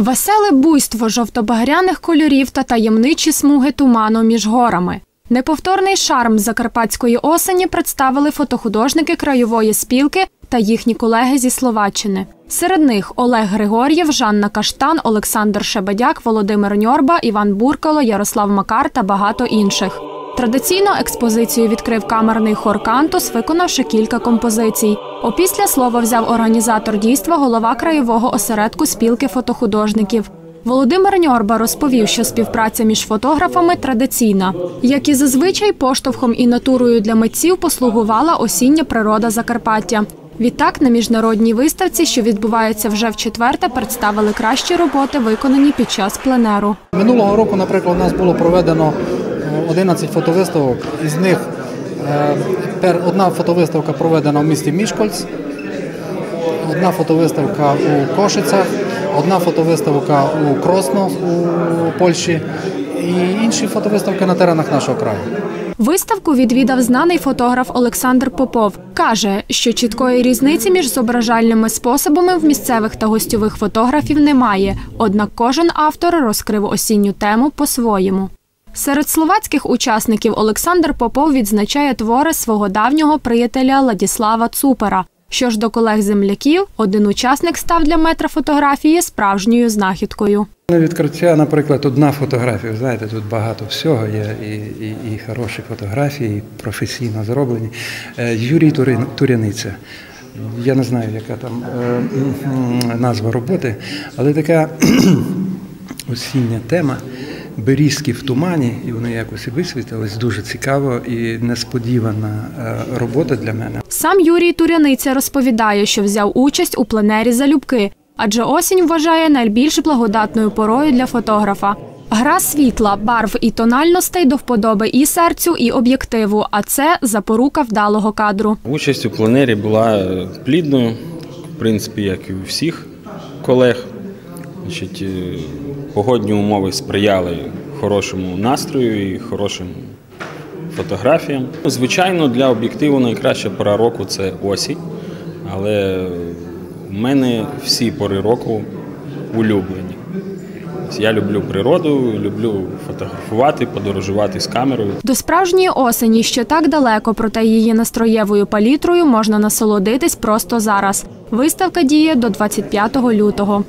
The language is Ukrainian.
Веселе буйство жовто-багряних кольорів та таємничі смуги туману між горами. Неповторний шарм закарпатської осені представили фотохудожники краєвої спілки та їхні колеги зі Словаччини. Серед них Олег Григор'єв, Жанна Каштан, Олександр Шебедяк, Володимир Ньорба, Іван Буркало, Ярослав Макар та багато інших. Традиційно експозицію відкрив камерний хор Кантус, виконавши кілька композицій. Опісля слова взяв організатор дійства, голова краєвого осередку спілки фотохудожників. Володимир Ньорба розповів, що співпраця між фотографами традиційна. Як і зазвичай, поштовхом і натурою для митців послугувала осіння природа Закарпаття. Відтак на міжнародній виставці, що відбувається вже в четверте, представили кращі роботи, виконані під час пленеру. Минулого року, наприклад, у нас було проведено 11 фотовиставок. Із них е, одна фотовиставка проведена в місті Мішкольц, одна фотовиставка у Кошицях, одна фотовиставка у Кросно у Польщі і інші фотовиставки на теренах нашого краю. Виставку відвідав знаний фотограф Олександр Попов. Каже, що чіткої різниці між зображальними способами в місцевих та гостьових фотографів немає. Однак кожен автор розкрив осінню тему по-своєму. Серед словацьких учасників Олександр Попов відзначає твори свого давнього приятеля Ладіслава Цупера. Що ж до колег-земляків, один учасник став для метра фотографії справжньою знахідкою. На відкриття, наприклад, одна фотографія. Знаєте, тут багато всього є, і, і, і хороші фотографії, і професійно зроблені. Е, Юрій Туряниця. Я не знаю, яка там е, назва роботи, але така осіння тема. Берізки в тумані, і вони якось і висвітились. Дуже цікаво і несподівана е, робота для мене. Сам Юрій Туряниця розповідає, що взяв участь у пленері залюбки, адже осінь вважає найбільш благодатною порою для фотографа. Гра світла, барв і тональностей до вподоби і серцю, і об'єктиву, а це запорука вдалого кадру. Участь у пленері була е, плідною, в принципі, як і у всіх колег. Значить, е, погодні умови сприяли хорошому настрою і хорошим фотографіям. Звичайно, для об'єктиву найкраща пора року це осінь, але в мене всі пори року улюблені. Я люблю природу, люблю фотографувати, подорожувати з камерою. До справжньої осені ще так далеко, проте її настроєвою палітрою можна насолодитись просто зараз. Виставка діє до 25 лютого.